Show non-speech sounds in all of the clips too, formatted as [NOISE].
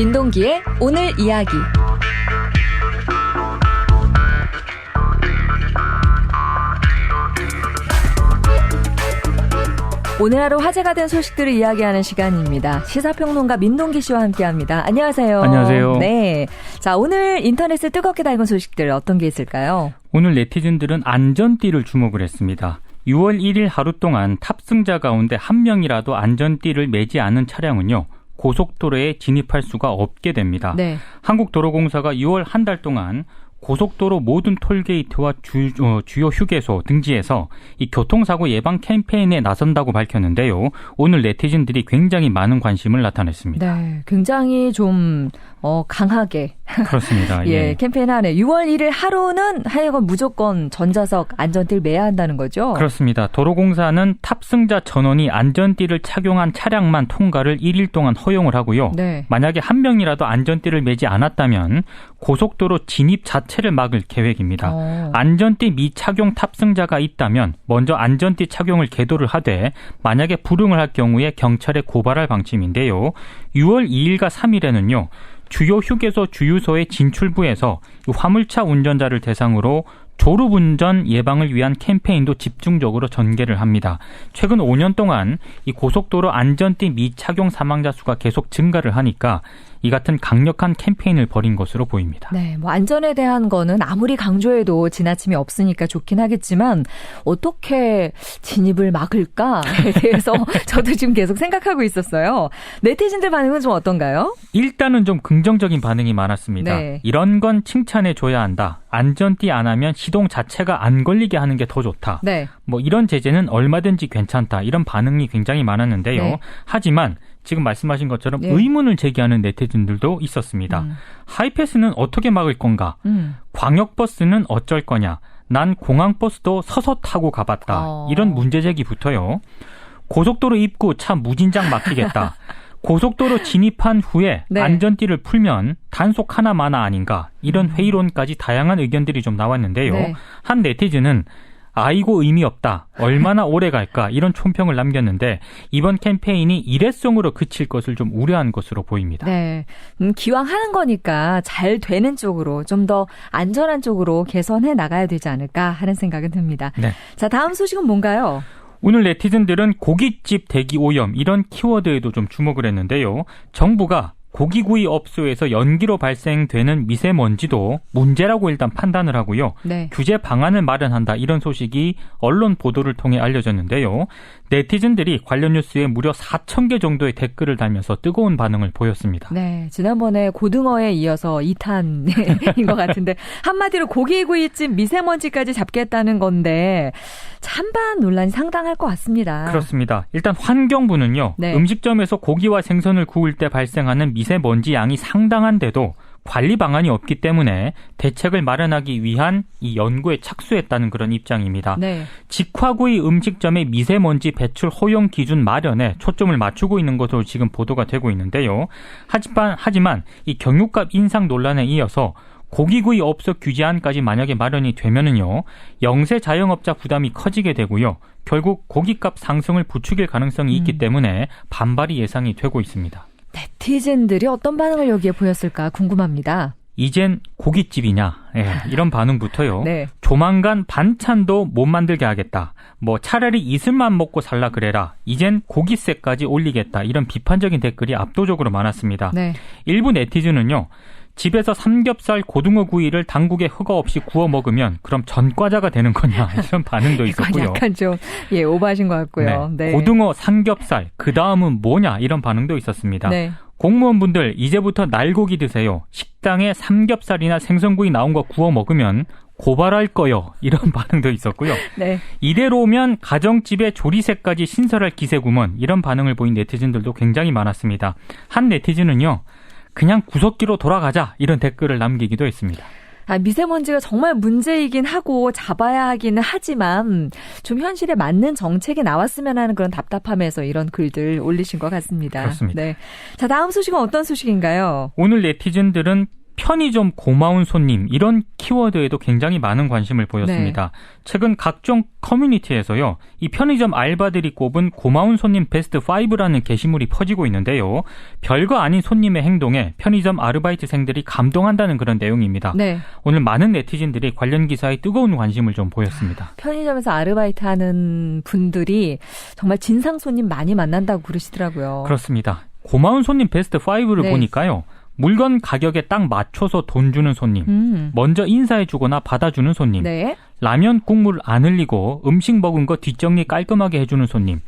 민동기의 오늘 이야기. 오늘 하루 화제가 된 소식들을 이야기하는 시간입니다. 시사평론가 민동기 씨와 함께합니다. 안녕하세요. 안녕하세요. 네. 자, 오늘 인터넷에 뜨겁게 달군 소식들 어떤 게 있을까요? 오늘 네티즌들은 안전띠를 주목을 했습니다. 6월 1일 하루 동안 탑승자 가운데 한 명이라도 안전띠를 매지 않은 차량은요. 고속도로에 진입할 수가 없게 됩니다. 네. 한국도로공사가 6월 한 달 동안 고속도로 모든 톨게이트와 주, 어, 주요 휴게소 등지에서 이 교통사고 예방 캠페인에 나선다고 밝혔는데요. 오늘 네티즌들이 굉장히 많은 관심을 나타냈습니다. 네. 굉장히 좀, 어, 강하게. 그렇습니다. [LAUGHS] 예, 예. 캠페인 하네. 6월 1일 하루는 하여간 무조건 전자석 안전띠를 매야 한다는 거죠? 그렇습니다. 도로공사는 탑승자 전원이 안전띠를 착용한 차량만 통과를 1일 동안 허용을 하고요. 네. 만약에 한 명이라도 안전띠를 매지 않았다면 고속도로 진입 자 체를 막을 계획입니다. 어. 안전띠 미착용 탑승자가 있다면 먼저 안전띠 착용을 계도를 하되 만약에 불응을 할 경우에 경찰에 고발할 방침인데요. 6월 2일과 3일에는요. 주요 휴게소 주유소의 진출부에서 이 화물차 운전자를 대상으로 졸음운전 예방을 위한 캠페인도 집중적으로 전개를 합니다. 최근 5년 동안 이 고속도로 안전띠 미착용 사망자 수가 계속 증가를 하니까 이 같은 강력한 캠페인을 벌인 것으로 보입니다. 네, 뭐 안전에 대한 거는 아무리 강조해도 지나침이 없으니까 좋긴 하겠지만 어떻게 진입을 막을까에 [LAUGHS] 대해서 저도 지금 계속 생각하고 있었어요. 네티즌들 반응은 좀 어떤가요? 일단은 좀 긍정적인 반응이 많았습니다. 네. 이런 건 칭찬해 줘야 한다. 안전띠 안 하면 시동 자체가 안 걸리게 하는 게 더 좋다. 네. 뭐 이런 제재는 얼마든지 괜찮다. 이런 반응이 굉장히 많았는데요. 네. 하지만 지금 말씀하신 것처럼 네. 의문을 제기하는 네티즌들도 있었습니다. 음. 하이패스는 어떻게 막을 건가? 음. 광역버스는 어쩔 거냐? 난 공항버스도 서서 타고 가봤다. 어. 이런 문제 제기부터요. 고속도로 입구 차 무진장 막히겠다. [LAUGHS] 고속도로 진입한 후에 네. 안전띠를 풀면 단속 하나마나 아닌가 이런 회의론까지 다양한 의견들이 좀 나왔는데요. 음. 네. 한 네티즌은 아이고 의미 없다. 얼마나 오래 갈까 이런 총평을 남겼는데 이번 캠페인이 일회성으로 그칠 것을 좀 우려한 것으로 보입니다. 네. 음, 기왕 하는 거니까 잘 되는 쪽으로 좀 더 안전한 쪽으로 개선해 나가야 되지 않을까 하는 생각은 듭니다. 네. 자, 다음 소식은 뭔가요? 오늘 네티즌들은 고깃집 대기 오염 이런 키워드에도 좀 주목을 했는데요. 정부가 고기구이 업소에서 연기로 발생되는 미세먼지도 문제라고 일단 판단을 하고요. 네. 규제 방안을 마련한다 이런 소식이 언론 보도를 통해 알려졌는데요. 네티즌들이 관련 뉴스에 무려 4천 개 정도의 댓글을 달면서 뜨거운 반응을 보였습니다. 네, 지난번에 고등어에 이어서 2탄인 [LAUGHS] 것 같은데 한마디로 고기구이집 미세먼지까지 잡겠다는 건데 찬반 논란이 상당할 것 같습니다. 그렇습니다. 일단 환경부는요. 네. 음식점에서 고기와 생선을 구울 때 발생하는 미세먼지 양이 상당한데도 관리 방안이 없기 때문에 대책을 마련하기 위한 이 연구에 착수했다는 그런 입장입니다. 네, 직화구이 음식점의 미세먼지 배출 허용 기준 마련에 초점을 맞추고 있는 것으로 지금 보도가 되고 있는데요. 하지만 하지만 이 경유값 인상 논란에 이어서 고기구이 업소 규제안까지 만약에 마련이 되면은요 영세 자영업자 부담이 커지게 되고요 결국 고기값 상승을 부추길 가능성이 있기 음. 때문에 반발이 예상이 되고 있습니다. 네티즌들이 어떤 반응을 여기에 보였을까 궁금합니다. 이젠 고깃집이냐 예, 이런 반응부터요. 네, 조만간 반찬도 못 만들게 하겠다. 뭐 차라리 이슬만 먹고 살라 그래라. 이젠 고깃세까지 올리겠다. 이런 비판적인 댓글이 압도적으로 많았습니다. 네, 일부 네티즌은요. 집에서 삼겹살, 고등어 구이를 당국에 허가 없이 구워 먹으면 그럼 전과자가 되는 거냐 [LAUGHS] 이런 반응도 있었고요. 약간 좀예 오버하신 것 같고요. 네, 고등어, 삼겹살, 그 다음은 뭐냐 이런 반응도 있었습니다. 네, 공무원분들 이제부터 날고기 드세요. 식당에 삼겹살이나 생선구이 나온 거 구워 먹으면 고발할 거요. 이런 [LAUGHS] 반응도 있었고요. 네, 이대로면 가정집의 조리새까지 신설할 기세구먼 이런 반응을 보인 네티즌들도 굉장히 많았습니다. 한 네티즌은요. 그냥 구석기로 돌아가자 이런 댓글을 남기기도 했습니다. 아, 미세먼지가 정말 문제이긴 하고 잡아야 하기는 하지만 좀 현실에 맞는 정책이 나왔으면 하는 그런 답답함에서 이런 글들 올리신 것 같습니다. 그렇습니다. 네. 자, 다음 소식은 어떤 소식인가요? 오늘 네티즌들은 편의점 고마운 손님 이런 키워드에도 굉장히 많은 관심을 보였습니다. 최근 각종 커뮤니티에서요. 이 편의점 알바들이 꼽은 고마운 손님 베스트 5라는 게시물이 퍼지고 있는데요. 별거 아닌 손님의 행동에 편의점 아르바이트생들이 감동한다는 그런 내용입니다. 네. 오늘 많은 네티즌들이 관련 기사에 뜨거운 관심을 좀 보였습니다. 편의점에서 아르바이트 하는 분들이 정말 진상 손님 많이 만난다고 그러시더라고요. 그렇습니다. 고마운 손님 베스트 5를 네. 보니까요. 물건 가격에 딱 맞춰서 돈 주는 손님, 음. 먼저 인사해 주거나 받아주는 손님, 네. 라면 국물 안 흘리고 음식 먹은 거 뒷정리 깔끔하게 해주는 손님,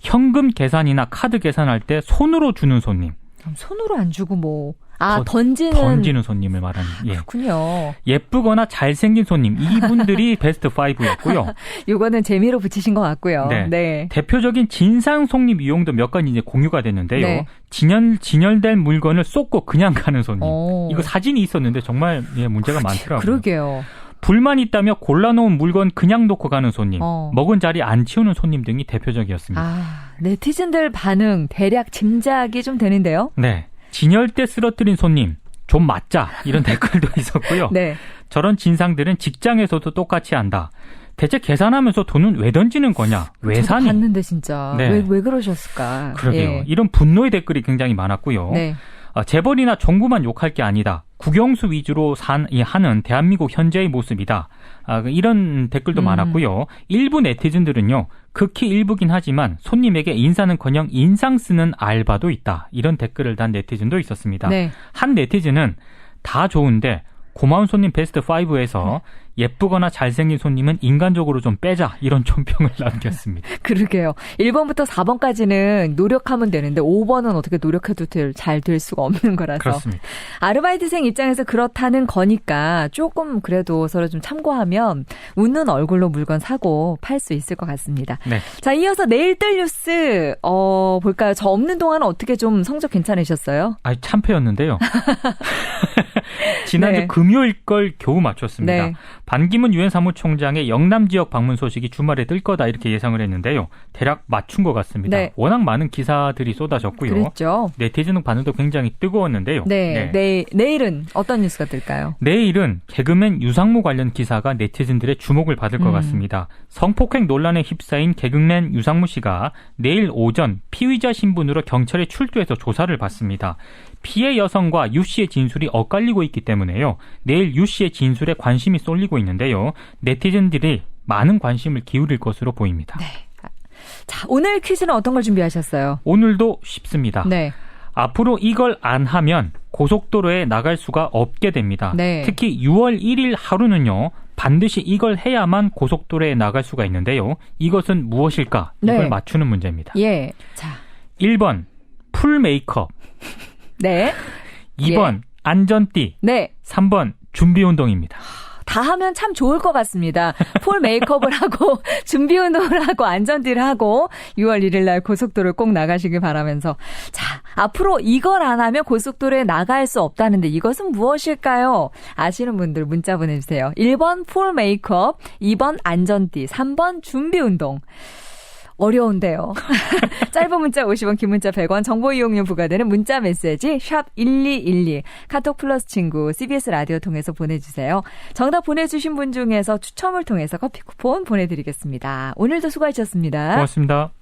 현금 계산이나 카드 계산할 때 손으로 주는 손님, 손으로 안 주고 뭐. 아, 더- 던지는. 던지는 손님을 말하는 예. 그렇군요. 예쁘거나 잘생긴 손님 이분들이 [LAUGHS] 베스트 5였고요. 요거는 재미로 붙이신 것 같고요. 네. 네. 대표적인 진상 속립 유형도 몇 가지 이제 공유가 됐는데요. 네. 진열 진열된 물건을 쏟고 그냥 가는 손님. 어. 이거 사진이 있었는데 정말 예, 문제가 많더라고요. 그러게요. 불만 있다며 골라놓은 물건 그냥 놓고 가는 손님, 어. 먹은 자리 안 치우는 손님 등이 대표적이었습니다. 아, 네티즌들 반응 대략 짐작이 좀 되는데요. 네. 진열대 쓰러뜨린 손님, 좀 맞자 이런 [LAUGHS] 댓글도 있었고요. 네. 저런 진상들은 직장에서도 똑같이 한다. 대체 계산하면서 돈은 왜 던지는 거냐? 왜 사니? 봤는데 진짜 네. 왜, 왜 그러셨을까? 그러게요. 예. 이런 분노의 댓글이 굉장히 많았고요. 네. 아, 재벌이나 정부만 욕할 게 아니다. 국영수 위주로 산, 이 하는 대한민국 현재의 모습이다. 아, 그 이런 댓글도 음. 많았고요. 일부 네티즌들은요, 극히 일부긴 하지만 손님에게 인사는커녕 인상 쓰는 알바도 있다. 이런 댓글을 단 네티즌도 있었습니다. 네. 한 네티즌은 다 좋은데 고마운 손님 베스트 5에서 예쁘거나 잘생긴 손님은 인간적으로 좀 빼자 이런 총평을 [LAUGHS] 남겼습니다. 그러게요. 1번부터 4번까지는 노력하면 되는데 5번은 어떻게 노력해도 잘 될 수가 없는 거라서. 그렇습니다. 아르바이트생 입장에서 그렇다는 거니까 조금 그래도 서로 좀 참고하면 웃는 얼굴로 물건 사고 팔 수 있을 것 같습니다. 네. 자, 이어서 내일 뜰 뉴스 어 볼까요? 저 없는 동안은 어떻게 좀 성적 괜찮으셨어요? 아 참패였는데요. [LAUGHS] 지난주 네. 금요일 걸 겨우 맞췄습니다. 네. 반기문 유엔 사무총장의 영남 지역 방문 소식이 주말에 뜰 거다 이렇게 예상을 했는데요. 대략 맞춘 것 같습니다. 네. 워낙 많은 기사들이 쏟아졌고요. 그랬죠. 네티즌 반응도 굉장히 뜨거웠는데요. 네, 내일 내일은 어떤 뉴스가 뜰까요? 내일은 개그맨 유상무 관련 기사가 네티즌들의 주목을 받을 것 음. 같습니다. 성폭행 논란에 휩싸인 개그맨 유상무 씨가 내일 오전 피의자 신분으로 경찰에 출두해서 조사를 받습니다. 피해 여성과 유 씨의 진술이 엇갈리고 있기 때문에 요. 내일 유 씨의 진술에 관심이 쏠리고 있는데요. 네티즌들이 많은 관심을 기울일 것으로 보입니다. 네. 자, 오늘 퀴즈는 어떤 걸 준비하셨어요? 오늘도 쉽습니다. 네. 앞으로 이걸 안 하면 고속도로에 나갈 수가 없게 됩니다. 네. 특히 6월 1일 하루는요. 반드시 이걸 해야만 고속도로에 나갈 수가 있는데요. 이것은 무엇일까? 이걸 네. 맞추는 문제입니다. 예. 자. 1번 풀 메이크업, 네. 2번 안전띠, 네. 3번 준비 운동입니다. 다 하면 참 좋을 것 같습니다. 폴 메이크업을 [LAUGHS] 하고 준비 운동을 하고 안전띠를 하고 6월 1일 날 고속도로를 꼭 나가시길 바라면서 자, 앞으로 이걸 안 하면 고속도로에 나갈 수 없다는데 이것은 무엇일까요? 아시는 분들 문자 보내 주세요. 1번 폴 메이크업, 2번 안전띠, 3번 준비 운동. 어려운데요. [LAUGHS] 짧은 문자 50원, 긴 문자 100원, 정보 이용료 부과되는 문자 메시지 샵 1212, 카톡 플러스 친구, CBS 라디오 통해서 보내주세요. 정답 보내주신 분 중에서 추첨을 통해서 커피 쿠폰 보내드리겠습니다. 오늘도 수고하셨습니다. 고맙습니다.